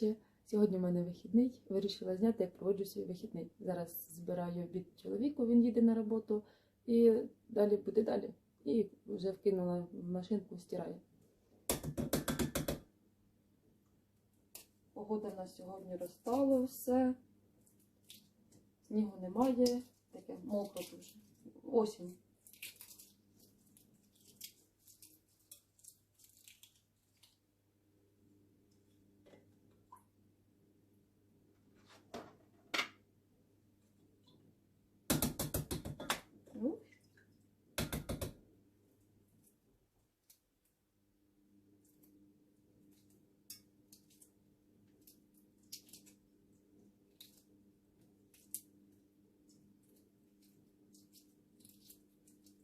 мої. Сьогодні в мене вихідний. Вирішила зняти, як проводжу свій вихідний. Зараз збираю обід чоловіку, він їде на роботу, і далі буде далі. І вже вкинула в машинку, стираю. Погода в нас сьогодні розстала все. Снігу немає, таке мокро дуже. Осінь. Ну,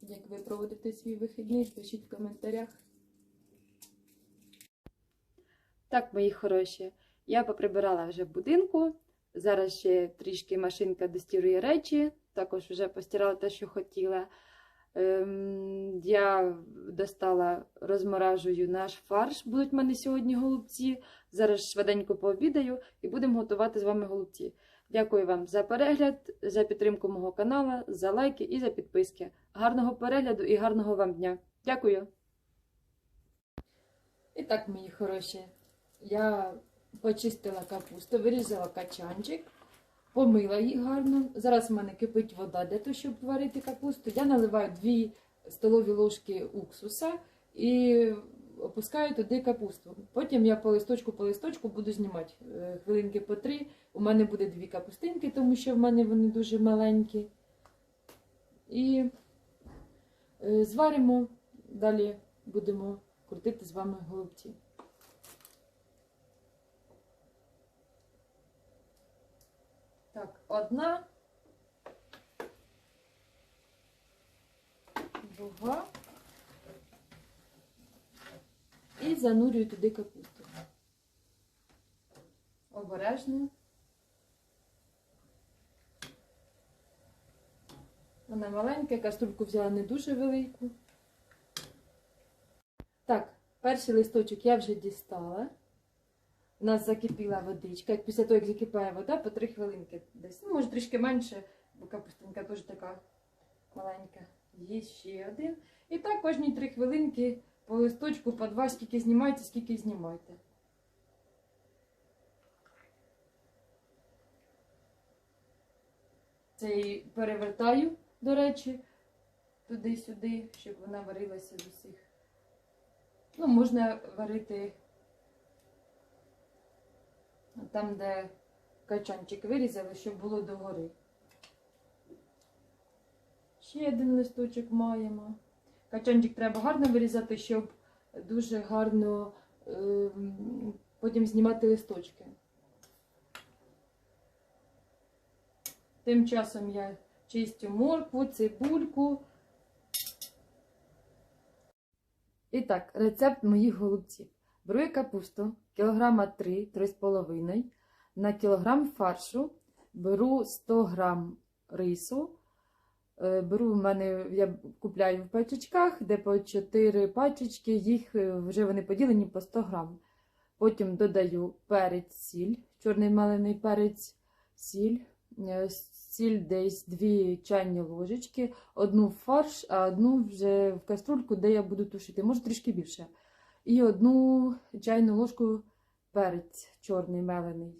Як ви проводите свій вихідний, пишіть в коментарях. Так, мої хороші, я поприбирала вже в будинку. Зараз ще трішки машинка достірує речі, також вже постирала те, що хотіла. Ем, я достала, розморажую наш фарш. Будуть в мене сьогодні голубці. Зараз швиденько пообідаю і будемо готувати з вами голубці. Дякую вам за перегляд, за підтримку мого каналу, за лайки і за підписки. Гарного перегляду і гарного вам дня. Дякую. І так, мої хороші, я почистила капусту, вирізала качанчик, помила їх гарно. Зараз в мене кипить вода для того, щоб варити капусту. Я наливаю 2 столові ложки уксуса і опускаю туди капусту. Потім я по листочку по листочку буду знімати е, хвилинки по три. У мене буде дві капустинки, тому що в мене вони дуже маленькі. І е, зваримо, далі будемо крутити з вами голубці. Так, одна, друга. І занурюю туди капусту. Обережно. Вона маленька, каструльку взяла не дуже велику. Так, перший листочок я вже дістала. У нас закипіла водичка. Після того, як закипає вода, по 3 хвилинки десь. Ну, може трішки менше, бо капустинка теж така маленька. Є ще один. І так кожні 3 хвилинки по листочку, по два, скільки знімаєте, скільки знімайте. Це і перевертаю, до речі, туди-сюди, щоб вона варилася з усіх. Ну, можна варити там, де качанчик вирізали, щоб було догори. Ще один листочок маємо. Качанчик треба гарно вирізати, щоб дуже гарно е, потім знімати листочки. Тим часом я чистю моркву, цибульку. І так, рецепт моїх голубців. Беру я капусту кілограма 3-3,5. На кілограм фаршу беру 100 грам рису. Е, Беру в мене, я купляю в пачечках, де по 4 пачечки, їх е, вже вони поділені по 100 грам. Потім додаю перець, сіль, чорний малений перець, сіль, е, сіль десь 2 чайні ложечки, одну в фарш, а одну вже в каструльку, де я буду тушити, може трішки більше. І одну чайну ложку перець чорний мелений.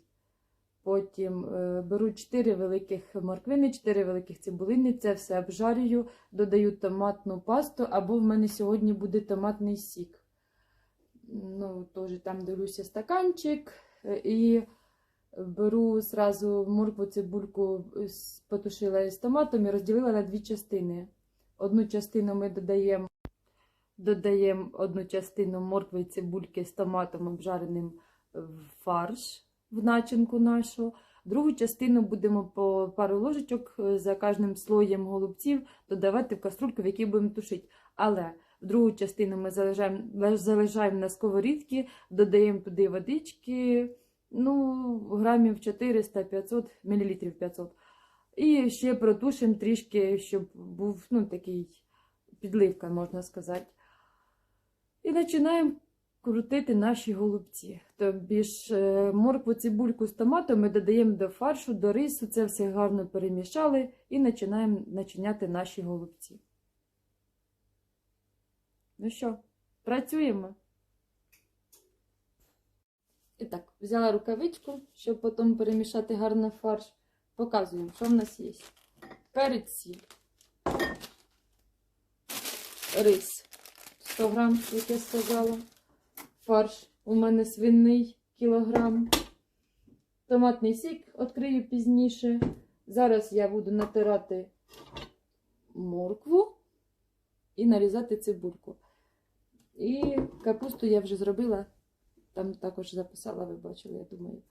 Потім е, беру 4 великих морквини, 4 великих цибулини, це все обжарюю, додаю томатну пасту, або в мене сьогодні буде томатний сік. Ну, теж там дивлюся стаканчик. е, І беру зразу моркву цибульку, з- потушила з томатом і розділила на дві частини. Одну частину ми додаємо, додаємо одну частину моркви цибульки з томатом обжареним в фарш в начинку нашу. Другу частину будемо по пару ложечок е, за кожним слоєм голубців додавати в каструльку, в якій будемо тушити. Але в другу частину ми залишаємо, залишаємо на сковорідці, додаємо туди водички, ну, грамів 400-500, мл 500. І ще протушимо трішки, щоб був ну, такий підливка, можна сказати. І починаємо крутити наші голубці. Тобі ж е, моркву, цибульку з томатом ми додаємо до фаршу, до рису, це все гарно перемішали і починаємо начиняти наші голубці. Ну що, працюємо. І так, взяла рукавичку, щоб потім перемішати гарно фарш. Показуємо, що в нас є. Перець. Рис 100 грам, як я сказала. Фарш у мене свиний кілограм. Томатний сік відкрию пізніше. Зараз я буду натирати моркву і нарізати цибульку. І капусту я вже зробила. Там також записала, ви бачили, я думаю.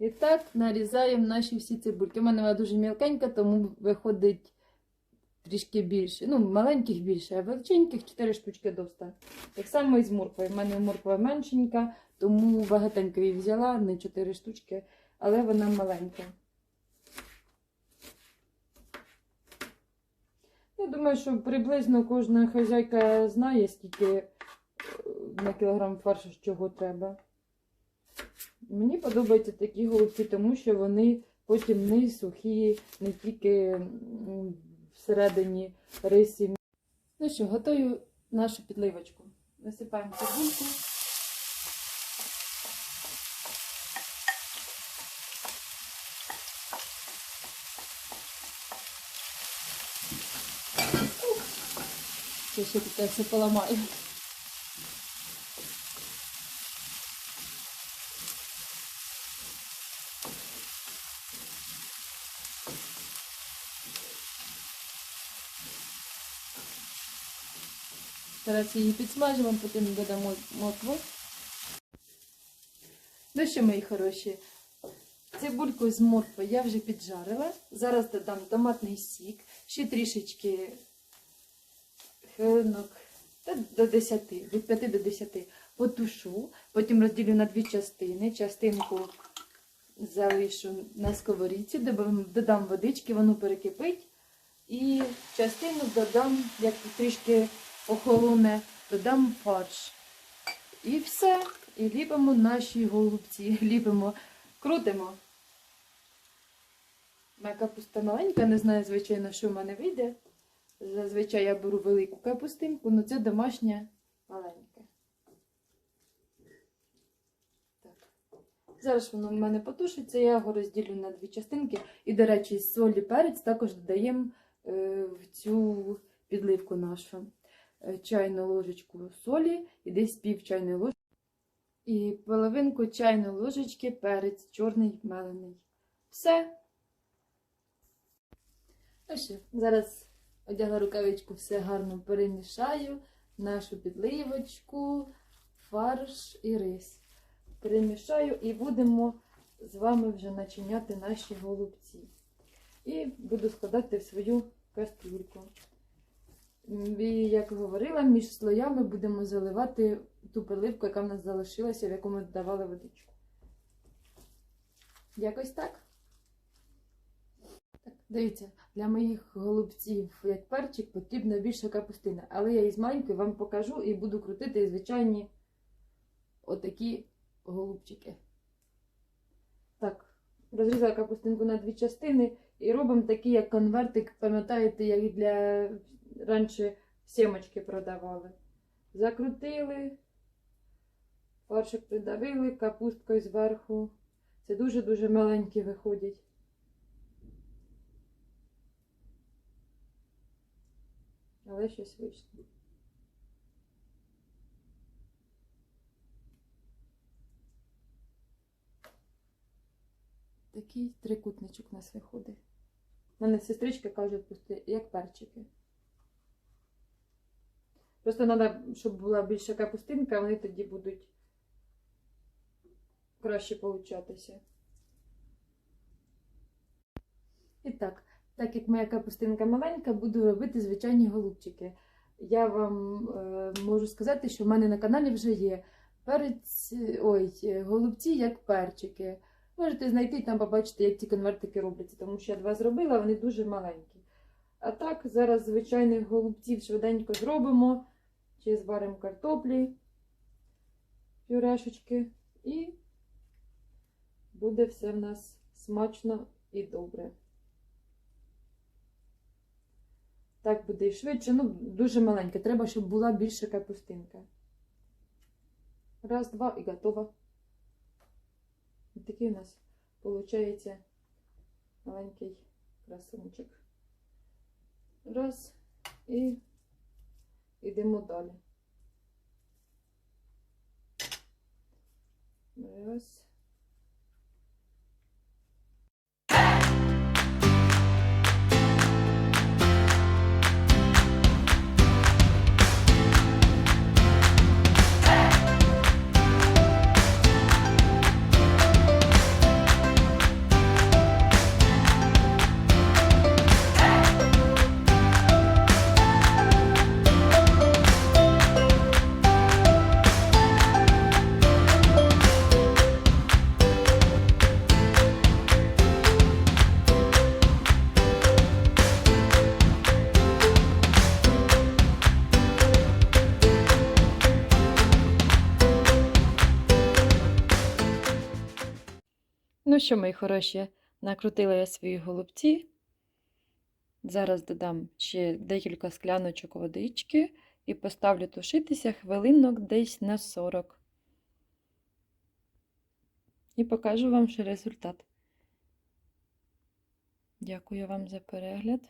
І так нарізаємо наші всі цибульки. У мене вона дуже мілкенька, тому виходить трішки більше. Ну, маленьких більше, а величеньких 4 штучки доста. Так само і з морквою. У мене морква меншенька, тому багатенько її взяла, не 4 штучки, але вона маленька. Я думаю, що приблизно кожна хазяйка знає, скільки на кілограм фаршу чого треба. Мені подобаються такі голубці, тому що вони потім не сухі, не тільки всередині рисі. Ну що, готую нашу підливочку. Насипаємо цибульку. Я ще тут все поламаю. Зараз її підсмажимо, потім додамо моркву. Ну що, мої хороші, цибульку з моркви я вже піджарила. Зараз додам томатний сік, ще трішечки хвилинок до 10, від 5 до 10 потушу, потім розділю на дві частини. Частинку залишу на сковорідці, додам водички, воно перекипить. І частину додам, як трішки охолоне, додам фарш. І все. І ліпимо наші голубці. Ліпимо, крутимо. Моя капуста маленька, не знаю, звичайно, що в мене вийде. Зазвичай я беру велику капустинку, але це домашня маленька. Так. Зараз воно в мене потушиться, я його розділю на дві частинки. І, до речі, солі перець також додаємо е, в цю підливку нашу. Е, Чайну ложечку солі і десь пів чайної ложки. І половинку чайної ложечки перець чорний мелений. Все. Ну зараз одягла рукавичку, все гарно перемішаю. Нашу підливочку, фарш і рис. Перемішаю і будемо з вами вже начиняти наші голубці. І буду складати в свою кастрюльку. І, як говорила, між слоями будемо заливати ту переливку, яка в нас залишилася, в яку ми додавали водичку. Якось так. Так, дивіться, для моїх голубців, як перчик, потрібна більша капустина. Але я із маленькою вам покажу і буду крутити звичайні отакі голубчики. Так, розрізала капустинку на дві частини і робимо такий, як конвертик, пам'ятаєте, як для раніше сімочки продавали. Закрутили, фаршик придавили, капусткою зверху. Це дуже-дуже маленькі виходять. Але щось вийшло. Такий трикутничок у нас виходить. У мене сестричка каже, як перчики. Просто треба, щоб була більша капустинка, вони тоді будуть краще получатися. І так, так як моя капустинка маленька, буду робити звичайні голубчики. Я вам е, можу сказати, що в мене на каналі вже є перець, ой, е, голубці як перчики. Можете знайти і там побачити, як ті конвертики робляться, тому що я два зробила, вони дуже маленькі. А так, зараз звичайних голубців швиденько зробимо. Ще зваримо картоплі, пюрешечки, і буде все в нас смачно і добре. Так буде і швидше, ну, дуже маленьке. Треба, щоб була більша капустинка. Раз, два і готово. Ось такий у нас виходить маленький красунчик. Раз і йдемо далі. Раз. Що, мої хороші, накрутила я свої голубці. Зараз додам ще декілька скляночок водички і поставлю тушитися хвилинок десь на 40. І покажу вам ще результат. Дякую вам за перегляд.